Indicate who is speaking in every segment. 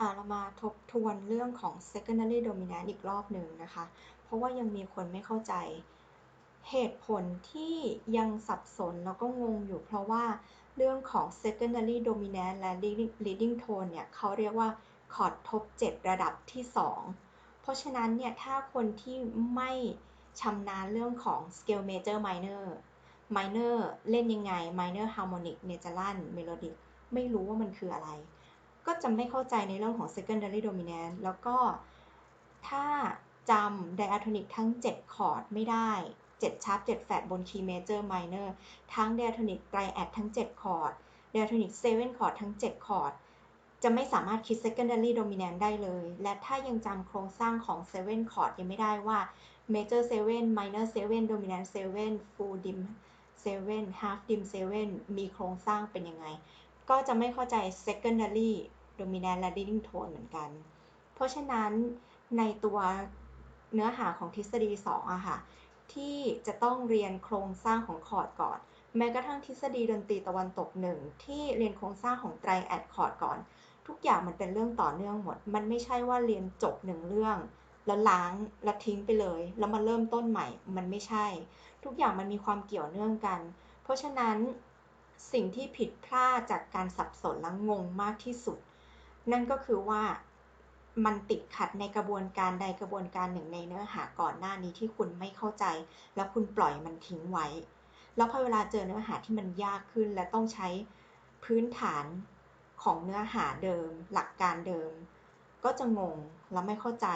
Speaker 1: อ่าเรามาทบทวนเรื่องของ secondary dominant อีกรอบหนึ่งนะคะ เพราะว่ายังมีคนไม่เข้าใจ เหตุผลที่ยังสับสนแล้วก็งงอยู่เพราะว่าเรื่องของ secondary dominant และ leading tone เนี่ยเขาเรียกว่าคอร์ดทบ 7 ระดับที่ 2 เพราะฉะนั้นเนี่ยถ้าคนที่ไม่ชำนาญเรื่องของ scale major minor minor เล่นยังไง minor harmonic natural melodic ไม่รู้ว่ามันคืออะไร ก็จะไม่เข้าใจในเรื่องของ secondary dominant แล้วก็ถ้าจำ diatonic ทั้ง 7 คอร์ดไม่ได้7ชาร์ป7แฟดบน key major minor ทั้ง diatonic triad ทั้ง 7 คอร์ด diatonic 7 คอร์ดทั้ง 7 คอร์ด จะไม่สามารถคิด secondary dominant ได้เลย และถ้ายังจำโครงสร้างของ 7 คอร์ดยังไม่ได้ว่า major 7 minor 7 dominant 7 full dim 7 half dim 7 มีโครงสร้างเป็นยังไง ก็จะไม่เข้าใจ secondary dominant และ leading tone เหมือนกัน เพราะฉะนั้นในตัวเนื้อหาของทฤษฎี2อะค่ะ ที่จะต้องเรียนโครงสร้างของคอร์ดก่อน แม้กระทั่งทฤษฎีดนตรีตะวันตกหนึ่งที่เรียนโครงสร้างของไตรแอดคอร์ดก่อน ทุกอย่างมันเป็นเรื่องต่อเนื่องหมด มันไม่ใช่ว่าเรียนจบหนึ่งเรื่อง แล้วล้างแล้วทิ้งไปเลย แล้วมาเริ่มต้นใหม่ มันไม่ใช่ ทุกอย่างมันมีความเกี่ยวเนื่องกัน เพราะฉะนั้นสิ่งที่ผิดพลาดจากการสับสนและงงมากที่สุด นั่นก็คือว่ามันติดขัดในกระบวนการใดกระบวนการหนึ่งในเนื้อหาก่อนหน้านี้ที่คุณไม่เข้าใจ แล้วคุณปล่อยมันทิ้งไว้ แล้วพอเวลาเจอเนื้อหาที่มันยากขึ้น และต้องใช้พื้นฐานของเนื้อหาเดิม หลักการเดิม ก็จะงงแล้วไม่เข้าใจ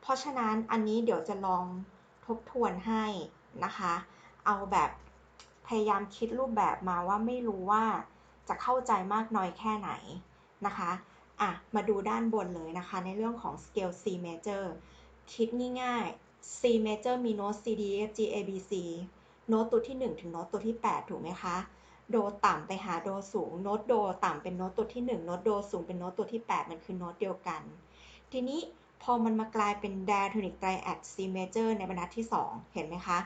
Speaker 1: เพราะฉะนั้นอันนี้เดี๋ยวจะลองทบทวนให้นะคะ เอาแบบพยายามคิดรูปแบบมาว่าไม่รู้ว่าจะเข้าใจมากน้อยแค่ไหนนะคะ อะมาดูด้านบนเลยนะคะ ในเรื่องของ scale C major คิดง่ายๆ C major มีโน้ต C D F G A B C โน้ตตัวที่ 1 ถึงโน้ตตัวที่ 8 ถูกไหมคะ โดต่ำไปหาโดสูง โน้ตโดต่ำเป็นโน้ตตัวที่ 1 โน้ตโดสูงเป็นโน้ตตัวที่ 8 มันคือโน้ตเดียวกัน ทีนี้พอมันมากลายเป็น diatonic triad C major ในบรรทัดที่ 2 เห็นไหมคะ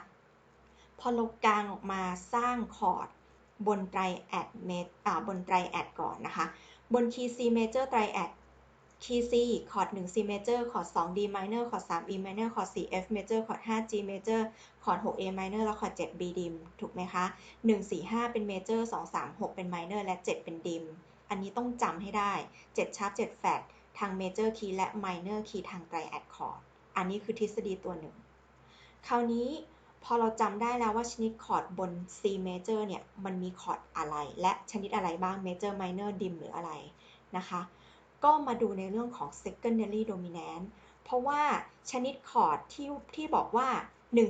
Speaker 1: พอลบกลางออกมาสร้างคอร์ดบนไตรแอดเมอ่าบนไตรแอดก่อนนะคะ บนคีย์ C major ไตรแอด คีย์ C คอร์ด1 C major คอร์ด2 D minor คอร์ด3 E minor คอร์ด4 F major คอร์ด5 G major คอร์ด6 A minor และคอร์ด7 B dim ถูกไหมคะ 1 4 5 เป็น major 2 3 6 เป็น minor และ 7 เป็น dim อันนี้ต้องจำให้ได้ 7 sharp 7 flat ทาง major key และ minor key ทางไตรแอดคอร์ด อันนี้คือทฤษฎีตัวหนึ่ง คราวนี้ พอเราจำได้แล้วว่าชนิดคอร์ดบน C major เนี่ย มันมีคอร์ดอะไร และชนิดอะไรบ้าง major minor dim หรืออะไรนะคะ ก็มาดูในเรื่องของ secondary dominant เพราะว่าชนิดคอร์ดที่ที่บอกว่า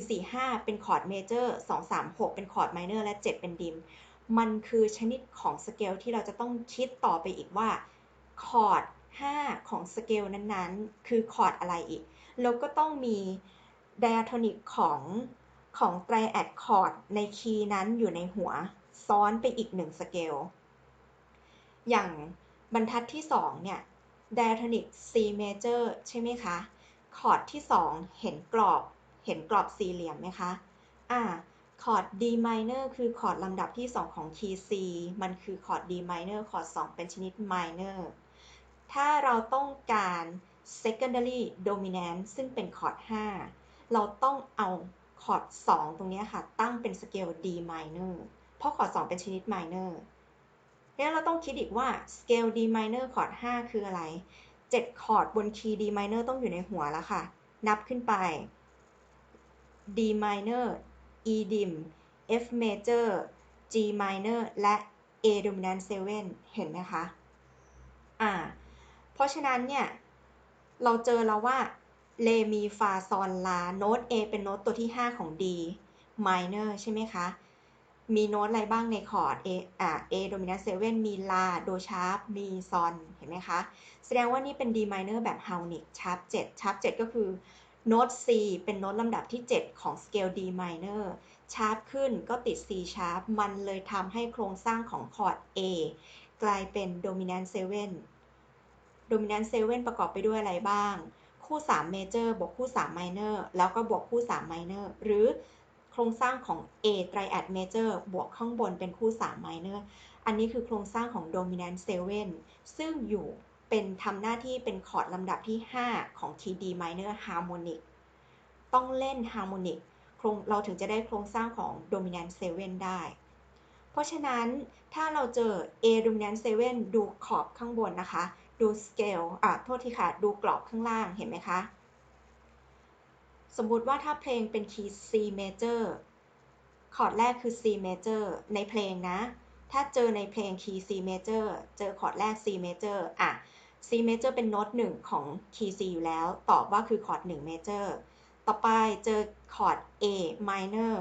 Speaker 1: 145 เป็นคอร์ดเมเจอร์236 เป็นคอร์ดไมเนอร์และ 7 เป็นดิม มันคือชนิดของสเกลที่เราจะต้องคิดต่อไปอีกว่าคอร์ด 5 ของสเกลนั้นๆ คือคอร์ดอะไรอีก แล้วก็ต้องมีไดอะโทนิกของ ของไตรแอดคอร์ดในคีย์นั้นอยู่ในหัว ซ้อนไปอีกหนึ่งสเกล อย่างบรรทัดที่ 2 เนี่ย diatonic C major ใช่ไหมคะ คอร์ดที่ 2 เห็นกรอบ เห็นกรอบสี่เหลี่ยมไหมคะ อ่า คอร์ด D minor คือคอร์ดลำดับที่ 2 ของคีย์ C มันคือคอร์ด D minor คอร์ด 2 เป็นชนิด minor ถ้าเราต้องการ secondary dominant ซึ่งเป็นคอร์ด 5 เราต้องเอา คอร์ด2ตรงนี้ค่ะ ตั้งเป็นสเกล D minor เพราะคอร์ด2เป็นชนิด minor แล้วเราต้องคิดอีกว่า scale D minor คอร์ด5คืออะไร 7 คอร์ดบนคีย์ D minor ต้องอยู่ในหัวแล้วค่ะ นับขึ้นไป D minor E dim F major G minor และ A dominant 7 เห็นไหมคะ อ่า เพราะฉะนั้นเนี่ย เราเจอแล้วว่า เลมีฟาซอนลา โน้ต A เป็นโน้ตตัวที่ 5 ของ D minor ใช่ไหมคะ มีโน้ตอะไรบ้างในคอร์ด A อ่า A dominant 7 มีลา โดชาร์ป มีซอน เห็นไหมคะ แสดงว่านี่เป็น D minor แบบ harmonic ชาร์ป7ชาร์ป7ก็คือโน้ต C เป็นโน้ตลำดับที่ 7 ของสเกล D minor ชาร์ปขึ้นก็ติด C sharp มันเลยทำให้โครงสร้างของคอร์ด A กลายเป็น dominant 7 dominant 7 ประกอบไปด้วยอะไรบ้าง คู่3 major บวกคู่3 minor แล้วก็บวกคู่3 minor หรือโครงสร้างของ A triad major บวกข้างบนเป็นคู่3 minor อันนี้คือโครงสร้างของ dominant 7ซึ่งอยู่เป็นทำหน้าที่เป็นคอร์ดลำดับที่ 5 ของ key D minor harmonic ต้องเล่น harmonic เราถึงจะได้โครงสร้างของ dominant 7ได้ เพราะฉะนั้นถ้าเราเจอ A dominant 7ดูขอบข้างบนนะคะ ดู scale อะโทษทีค่ะ ดูกรอบข้างล่างเห็นไหมคะ สมมุติว่าถ้าเพลงเป็นคีย์ C major คอร์ดแรกคือ C major ในเพลงนะ ถ้าเจอในเพลงคีย์ C major เจอคอร์ดแรก C major อะ C major เป็นโน้ตหนึ่งของคีย์ C อยู่แล้ว ตอบว่าคือคอร์ด1 major ต่อไปเจอคอร์ด A minor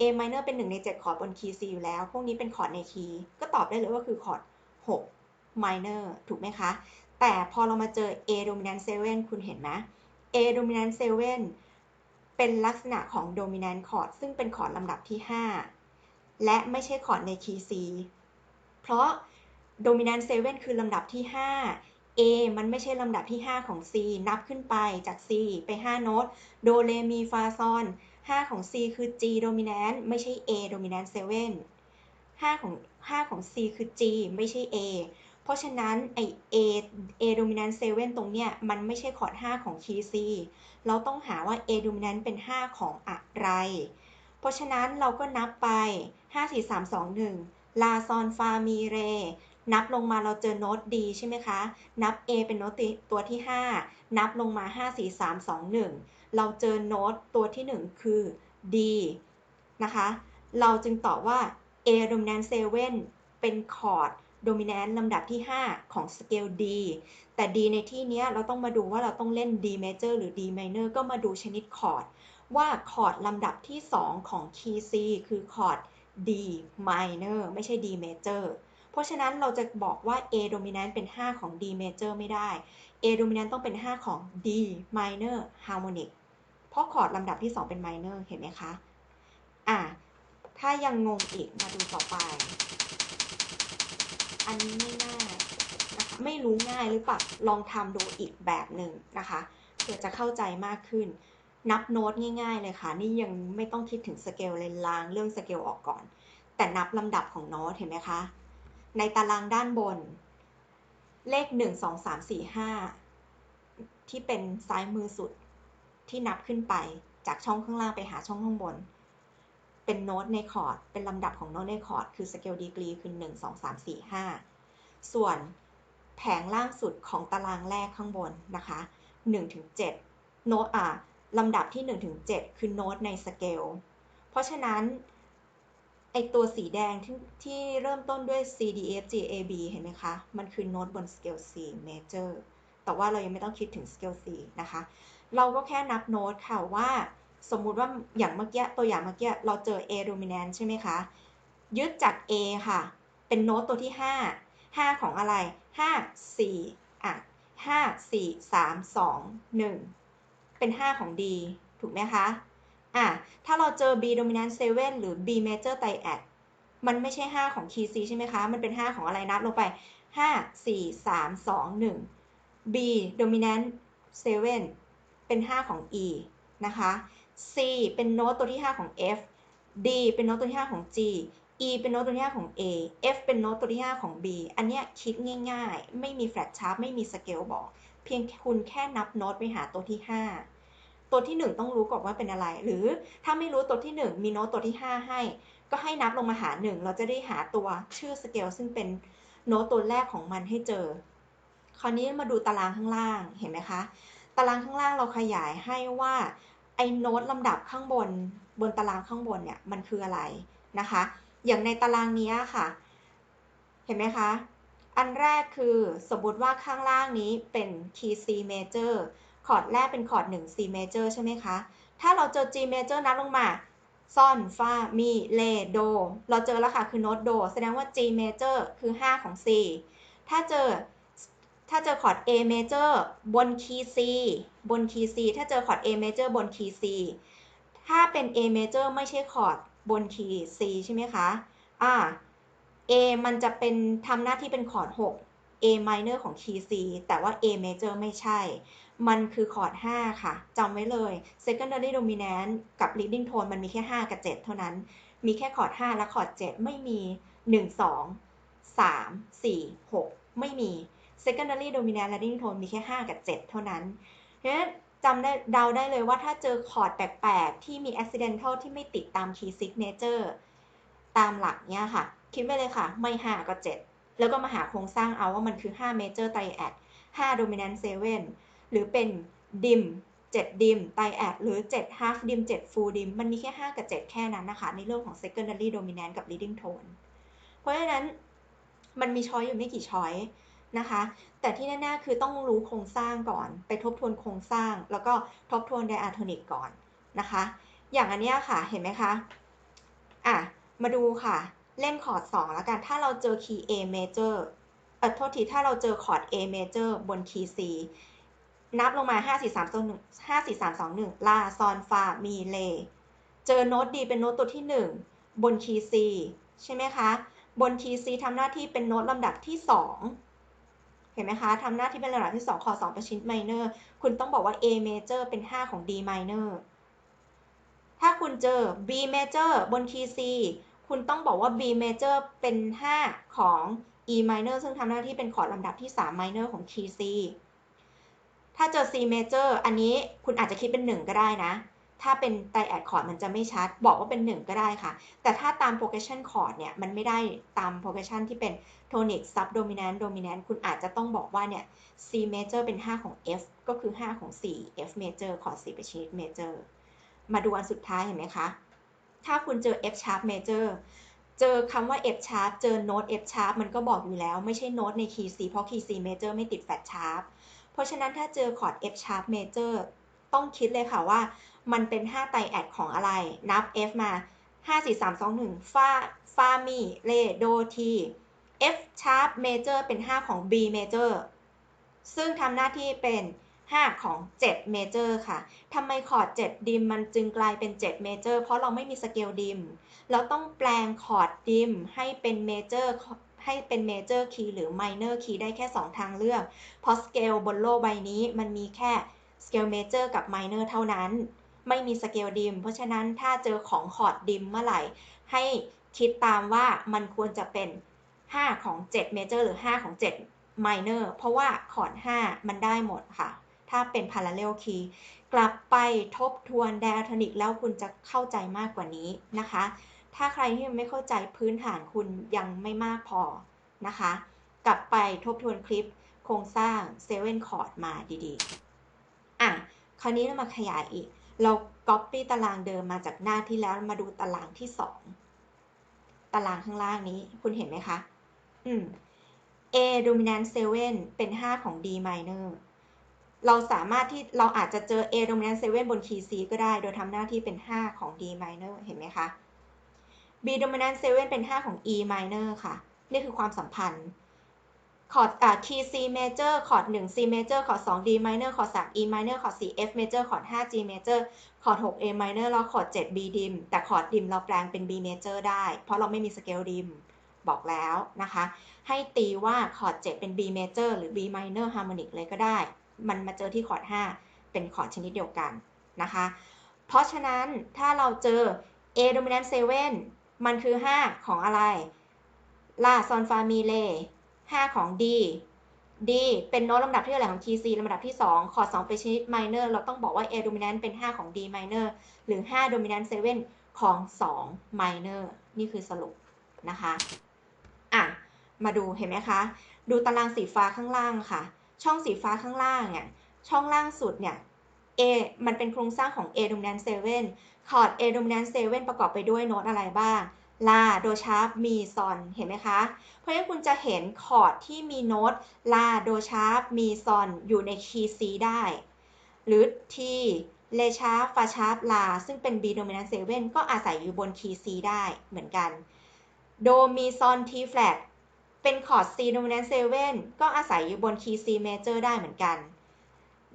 Speaker 1: A minor เป็นหนึ่งใน 7 คอร์ดบนคีย์ C อยู่แล้ว พวกนี้เป็นคอร์ดในคีย์ ก็ตอบได้เลยว่าคือคอร์ด6 minor ถูกไหมคะ แต่พอเรามาเจอ A dominant 7 คุณเห็นไหม A dominant 7 เป็นลักษณะของ dominant chord ซึ่งเป็นคอร์ดลำดับที่ 5 และไม่ใช่คอร์ดในคีย์ C เพราะ dominant 7 คือลำดับที่ 5 A มันไม่ใช่ลำดับที่ 5 ของ C นับขึ้นไปจาก C ไป 5 โน้ต โดเรมี ฟาซอน 5 ของ C คือ G dominant ไม่ใช่ A dominant 7 5 ของ 5 ของ C คือ G ไม่ใช่ A ราะฉะนั้นไอ A A dominant 7ตรงเนี้ยมันไม่ใช่คอร์ด5ของ key C เราต้องหาว่า A dominant เป็น 5 ของอะไร เพราะฉะนั้นเราก็นับไป 5 4 3 2 1 ลาซอนฟามีเร นับลงมาเราเจอโน้ต D ใช่ไหมคะ นับ A เป็นโน้ตตัวที่ 5 นับลงมา 5 4 3 2 1 เราเจอโน้ตตัวที่ 1 คือ D นะคะ เราจึงตอบว่า A dominant 7เป็นคอร์ด dominant ลำดับที่ 5 ของสเกล D แต่ D ในที่นี้เราต้องมาดูว่าเราต้องเล่น D major หรือ D minor ก็มาดูชนิดคอร์ด ว่าคอร์ดลำดับที่ 2 ของ key C คือคอร์ด D minor ไม่ใช่ D major เพราะฉะนั้นเราจะบอกว่า A dominant เป็น 5 ของ D major ไม่ได้ A dominant ต้องเป็น 5 ของ D minor harmonic เพราะคอร์ดลำดับที่ 2 เป็น minor เห็นไหมคะ อะ ถ้ายังงงอีกมาดูต่อไป อันนี้ไม่ง่ายนะคะไม่รู้ง่ายหรือเปล่าลองทำดูอีกแบบหนึ่งนะคะเพื่อจะเข้าใจมากขึ้น นับโน้ตง่าย ๆ เลยค่ะ นี่ยังไม่ต้องคิดถึงสเกลเลยล้างเรื่องสเกลออกก่อน แต่นับลำดับของโน้ตเห็นไหมคะ ในตารางด้านบน เลข 1 2 3 4 5 ที่เป็นซ้ายมือสุดที่นับขึ้นไปจากช่องข้างล่างไปหาช่องข้างบน เป็นโน้ตในคอร์ด เป็นลำดับของโน้ตในคอร์ด คือสเกลดีกรีคือ 1 2 3 4 5 ส่วนแผงล่างสุดของตารางแรกข้างบนนะคะ1ถึง7โน้ตอะลำดับที่1ถึง7คือโน้ตในสเกล เพราะฉะนั้นไอตัวสีแดงที่ที่เริ่มต้นด้วย C D F G A B เห็นไหมคะ มันคือโน้ตบนสเกล C major แต่ว่าเรายังไม่ต้องคิดถึงสเกล C นะคะ เราก็แค่นับโน้ตค่ะว่า สมมุติว่าอย่างเมื่อกี้ตัวอย่างเมื่อกี้เราเจอ A dominant ใช่ไหมคะ ยึดจาก A ค่ะ เป็นโน้ตตัวที่ 5 5 ของอะไร 5 4 อะ 5 4 3 2 1 เป็น 5 ของ D ถูกไหมคะ อะ ถ้าเราเจอ B dominant 7 หรือ B major triad มันไม่ใช่ 5 ของ key C ใช่ไหมคะ มันเป็น 5 ของอะไรนับลงไป 5 4 3 2 1 B dominant 7 เป็น 5 ของ E นะคะ C เป็นโน้ตตัวที่ 5 ของ F D เป็นโน้ตตัวที่ 5 ของ G E เป็นโน้ตตัวที่ 5 ของ A F เป็นโน้ตตัวที่ 5 ของ B อันเนี้ยคิดง่ายๆ ไม่มีแฟลชชาร์ปไม่มีสเกลบอก เพียงคุณแค่นับโน้ตไปหาตัวที่ 5 ตัวที่ 1 ต้องรู้ก่อนว่าเป็นอะไร หรือถ้าไม่รู้ตัวที่ 1 มีโน้ตตัวที่ 5 ให้ ก็ให้นับลงมาหา 1 เราจะได้หาตัวชื่อสเกลซึ่งเป็นโน้ตตัวแรกของมันให้เจอ คราวนี้มาดูตารางข้างล่างเห็นไหมคะ ตารางข้างล่างเราขยายให้ว่า อ้โน้ตลำดับข้างบนบนตารางข้างบนเนี่ยมันคืออะไรนะคะ อย่างในตารางนี้ค่ะ เห็นไหมคะ อันแรกคือสมมติว่าข้างล่างนี้เป็น key C major คอร์ดแรกเป็นคอร์ด1 C major ใช่ไหมคะ ถ้าเราเจอ G major นับลงมาซ่อนฟามีเลโด เราเจอแล้วค่ะ คือโน้ตโด แสดงว่า G major คือ 5 ของ C ถ้าเจอ ถ้าเจอคอร์ด A major บนคีย์ C บนคีย์ C ถ้าเจอคอร์ด A major บนคีย์ C ถ้าเป็น A major ไม่ใช่คอร์ดบนคีย์ C ใช่ไหมคะอ่า A มันจะเป็นทำหน้าที่เป็นคอร์ด 6 A minor ของคีย์ C แต่ว่า A major ไม่ใช่ มันคือคอร์ด 5 ค่ะจำไว้เลย secondary dominant กับ leading tone มันมีแค่ 5 กับ 7 เท่านั้น มีแค่คอร์ด 5 และคอร์ด 7 ไม่มี 1 2 3 4 6 ไม่มี secondary dominant leading tone มีแค่ 5 กับ 7 เท่านั้นเพราะฉะนั้นจำได้เดาได้เลยว่าถ้าเจอคอร์ดแปลกๆ ที่มี accidental ที่ไม่ติดตาม key signature ตามหลักเนี้ยค่ะ คิดไปเลยค่ะ ไม่ 5 ก็ 7 แล้วก็มาหาโครงสร้างเอาว่ามันคือ 5 major triad 5 dominant 7หรือเป็น dim 7 dim triad หรือ 7 half dim 7 full dim มันมีแค่ 5 กับ 7 แค่นั้นนะคะ ในเรื่องของ secondary dominant กับ leading tone เพราะฉะนั้นมันมีช้อยอยู่ไม่กี่ช้อย นะคะ แต่ที่แน่ๆคือต้องรู้โครงสร้างก่อน ไปทบทวนโครงสร้าง แล้วก็ทบทวนไดอะโทนิกก่อนนะคะ อย่างอันนี้ค่ะเห็นไหมคะอะมาดูค่ะ เล่นคอร์ด2แล้วกัน ถ้าเราเจอคีย์ A major เออโทษทีถ้าเราเจอคอร์ด A major บนคีย์ C นับลงมา 5 4 3 2 1 5 4 3 2 1ลาซอนฟา มีเล เจอโน้ตดีเป็นโน้ตตัวที่ 1 บนคีย์ C ใช่ไหมคะ บนคีย์ C ทำหน้าที่เป็นโน้ตลำดับที่ 2 ห็นไหมคะทำหน้าที่เป็นลำดับที่ 2 คอ2ประชิดไมเนอร์คุณต้องบอกว่า A major เป็น 5 ของ D minor ถ้าคุณเจอ B major บนคีย์ C คุณต้องบอกว่า B major เป็น 5 ของ E minor ซึ่งทำหน้าที่เป็นคอร์ดลำดับที่ 3 minor ของคีย์ C ถ้าเจอ C major อันนี้คุณอาจจะคิดเป็น 1 ก็ได้นะ ถ้าเป็นไตแอดคอร์ดมันจะไม่ชัด บอกว่าเป็น 1 ก็ได้ค่ะ แต่ถ้าตาม progression chord เนี่ย มันไม่ได้ตาม progression ที่เป็น tonic subdominant dominant คุณอาจจะต้องบอกว่าเนี่ย C major เป็น 5 ของ F ก็คือ 5 ของ C F major คอร์ด C เป็นชนิด major มาดูอันสุดท้ายเห็นไหมคะ ถ้าคุณเจอ F sharp major เจอคำว่า F sharp เจอโน้ต F sharp มันก็บอกอยู่แล้วไม่ใช่โน้ตใน key C เพราะ key C major ไม่ติด flat sharp เพราะฉะนั้นถ้าเจอคอร์ด F sharp major ต้องคิดเลยค่ะว่า มันเป็น 5 ไตแอดของอะไร นับ F มา 5 4 3 2 1ฟาฟามีเลโดที F sharp major เป็น 5 ของ B major ซึ่งทำหน้าที่เป็น 5 ของ 7 major ค่ะ ทำไมคอร์ด 7 ดิมมันจึงกลายเป็น 7 major เพราะเราไม่มีสเกลดิม เราต้องแปลงคอร์ดดิมให้เป็น major ให้เป็น major key หรือ minor key ได้แค่ 2 ทางเลือก เพราะสเกลบนโลกใบนี้มันมีแค่สเกล major กับ minor เท่านั้น ไม่มีสเกลดิม เพราะฉะนั้นถ้าเจอของคอร์ดดิมเมื่อไหร่ ให้คิดตามว่ามันควรจะเป็น 5 ของ7 major หรือ 5 ของ7 minor เพราะว่าคอร์ด5 มันได้หมดค่ะ ถ้าเป็น parallel key กลับไปทบทวน diatonic แล้วคุณจะเข้าใจมากกว่านี้นะคะ ถ้าใครที่ยังไม่เข้าใจพื้นฐานคุณยังไม่มากพอนะคะ กลับไปทบทวนคลิปโครงสร้าง7 chord มาดีๆ อะ คราวนี้เรามาขยายอีก เรา copy ตารางเดิมมาจากหน้าที่แล้วมาดูตารางที่2ตารางข้างล่างนี้คุณเห็นไหมคะ อืม A dominant 7 เป็น 5 ของ D minor เราสามารถที่เราอาจจะเจอ A dominant 7 บน key C ก็ได้ โดยทำหน้าที่เป็น 5 ของ D minor เห็นไหมคะ B dominant 7 เป็น 5 ของ E minor ค่ะ นี่คือความสัมพันธ์ คอร์ดอ่า key C major คอร์ด1 C major คอร์ด2 D minor คอร์ด3 E minor คอร์ด4 F major คอร์ด5 G major คอร์ด6 A minor แล้วคอร์ด7 B dim แต่คอร์ด dim เราแปลงเป็น B major ได้ เพราะเราไม่มีสเกล dim บอกแล้วนะคะ ให้ตีว่าคอร์ด7เป็น B major หรือ B minor harmonic เลยก็ได้ มันมาเจอที่คอร์ด5เป็นคอร์ดชนิดเดียวกันนะคะ เพราะฉะนั้นถ้าเราเจอ A dominant 7มันคือ 5 ของอะไรลาซอนฟามีเล 5 ของ D D เป็นโน้ตลำดับที่เท่าไหร่ของ key C ลำดับที่ 2 คอร์ด2เป็นชนิด minor เราต้องบอกว่า A dominant เป็น 5 ของ D minor หรือ 5 dominant 7 ของ 2 minor นี่คือสรุปนะคะ อะ มาดูเห็นไหมคะ ดูตารางสีฟ้าข้างล่างค่ะ ช่องสีฟ้าข้างล่างเนี่ย ช่องล่างสุดเนี่ย A มันเป็นโครงสร้างของ A dominant 7 คอร์ด A dominant 7 ประกอบไปด้วยโน้ตอะไรบ้าง ลาโดชาร์ปมีซอนเห็นไหมคะ เพราะฉะนั้นคุณจะเห็นคอร์ดที่มีโน้ตลาโดชาร์ปมีซอนอยู่ในคีย์ C ได้ หรือ T เลชาร์ปฟาชาร์ปลา ซึ่งเป็น B dominant 7 ก็อาศัยอยู่บนคีย์ C ได้เหมือนกัน โดมีซอน T flat เป็นคอร์ด C dominant 7 ก็อาศัยอยู่บนคีย์ C major ได้เหมือนกัน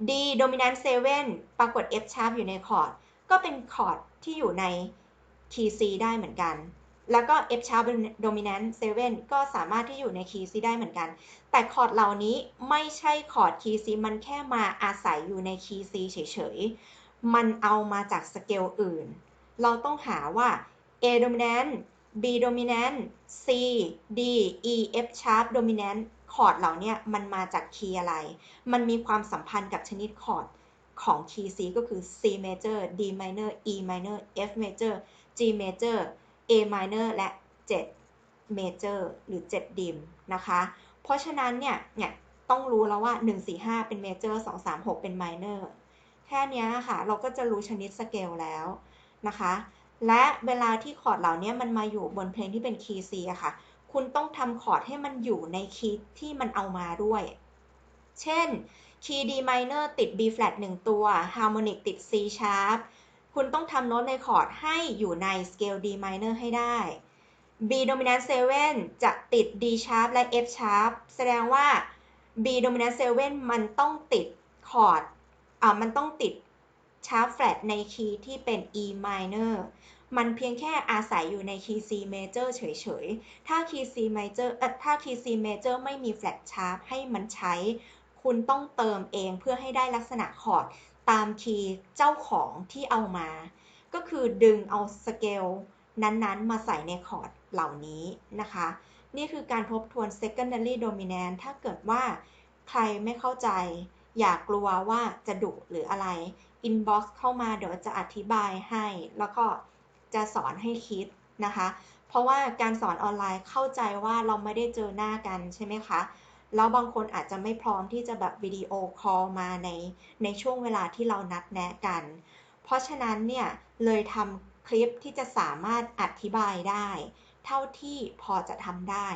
Speaker 1: D dominant 7 ปรากฏ F sharp อยู่ในคอร์ด ก็เป็นคอร์ดที่อยู่ในคีย์ C ได้เหมือนกัน แล้วก็ F sharp dominant 7 ก็สามารถที่อยู่ในคีย์ C ได้เหมือนกัน แต่คอร์ดเหล่านี้ไม่ใช่คอร์ดคีย์ C มันแค่มาอาศัยอยู่ในคีย์ C เฉยๆ มันเอามาจากสเกลอื่น เราต้องหาว่า A dominant B dominant C D E F sharp dominant คคอร์ดเหล่านี้มันมาจากคีย์อะไร มันมีความสัมพันธ์กับชนิดคอร์ดของคีย์ C ก็คือ C major D minor E minor F major G major A minor และ 7 major หรือ7 dim นะคะ เพราะฉะนั้นเนี่ยเนี่ยต้องรู้แล้วว่า 145 เป็น major 236 เป็น minor แค่นี้ค่ะเราก็จะรู้ชนิดสเกลแล้วนะคะ และเวลาที่คอร์ดเหล่านี้มันมาอยู่บนเพลงที่เป็นคีย์ C อะค่ะ คุณต้องทำคอร์ดให้มันอยู่ในคีย์ที่มันเอามาด้วย เช่นคีย์ D minor ติด B flat 1 ตัว harmonic ติด C sharp คุณต้องทำโน้ตในคอร์ดให้อยู่ในสเกล D minor ให้ได้ B dominant 7 จะติด D sharp และ F sharp แสดงว่า B dominant 7 มันต้องติดคอร์ดอ่ามันต้องติด sharp flat ในคีย์ที่เป็น E minor มันเพียงแค่อาศัยอยู่ในคีย์ C major เฉยๆ ถ้าคีย์ C major เอ่อถ้าคีย์ C major ไม่มี flat sharp ให้มันใช้ คุณต้องเติมเองเพื่อให้ได้ลักษณะคอร์ด ตามคีย์เจ้าของที่เอามา ก็คือดึงเอาสเกลนั้นๆ มาใส่ในคอร์ดเหล่านี้นะคะ นี่คือการทบทวน secondary dominant ถ้าเกิดว่าใครไม่เข้าใจ อย่ากลัวว่าจะดุหรืออะไร inbox เข้ามาเดี๋ยวจะอธิบายให้ แล้วก็จะสอนให้คิดนะคะ เพราะว่าการสอนออนไลน์เข้าใจว่าเราไม่ได้เจอหน้ากันใช่ไหมคะ แล้วบางคนอาจจะไม่พร้อมที่จะแบบวิดีโอคอลมาในในช่วงเวลาที่เรานัดแนะกัน เพราะฉะนั้นเนี่ยเลยทำคลิปที่จะสามารถอธิบายได้ เท่าที่พอจะทำได้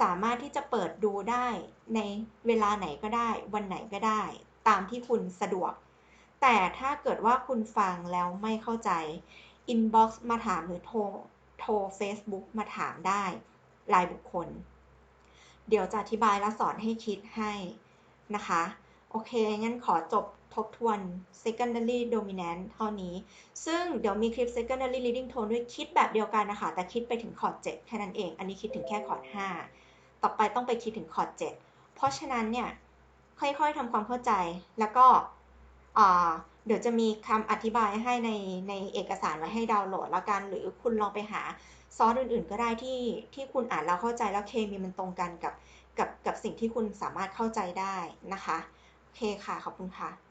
Speaker 1: สามารถที่จะเปิดดูได้ในเวลาไหนก็ได้ วันไหนก็ได้ ตามที่คุณสะดวก แต่ถ้าเกิดว่าคุณฟังแล้วไม่เข้าใจ inbox มาถามหรือโทรโทร Facebook มาถามได้ รายบุคคล เดี๋ยวจะอธิบายและสอนให้คิดให้นะคะ โอเค งั้นขอจบทบทวน secondary dominant เท่านี้ ซึ่งเดี๋ยวมีคลิป secondary leading tone ด้วยคิดแบบเดียวกันนะคะ แต่คิดไปถึงคอร์ด7แค่นั้นเอง อันนี้คิดถึงแค่คอร์ด5 ต่อไปต้องไปคิดถึงคอร์ด7เพราะฉะนั้นเนี่ย ค่อยๆทำความเข้าใจ แล้วก็เดี๋ยวจะมีคำอธิบายให้ในในเอกสารไว้ให้ดาวน์โหลดแล้วกัน หรือคุณลองไปหา ซอสอื่นๆ ก็ได้ที่ที่คุณอ่านแล้วเข้าใจแล้วเคมีมันตรงกันกับกับกับสิ่งที่คุณสามารถเข้าใจได้นะคะ โอเคค่ะ ขอบคุณค่ะ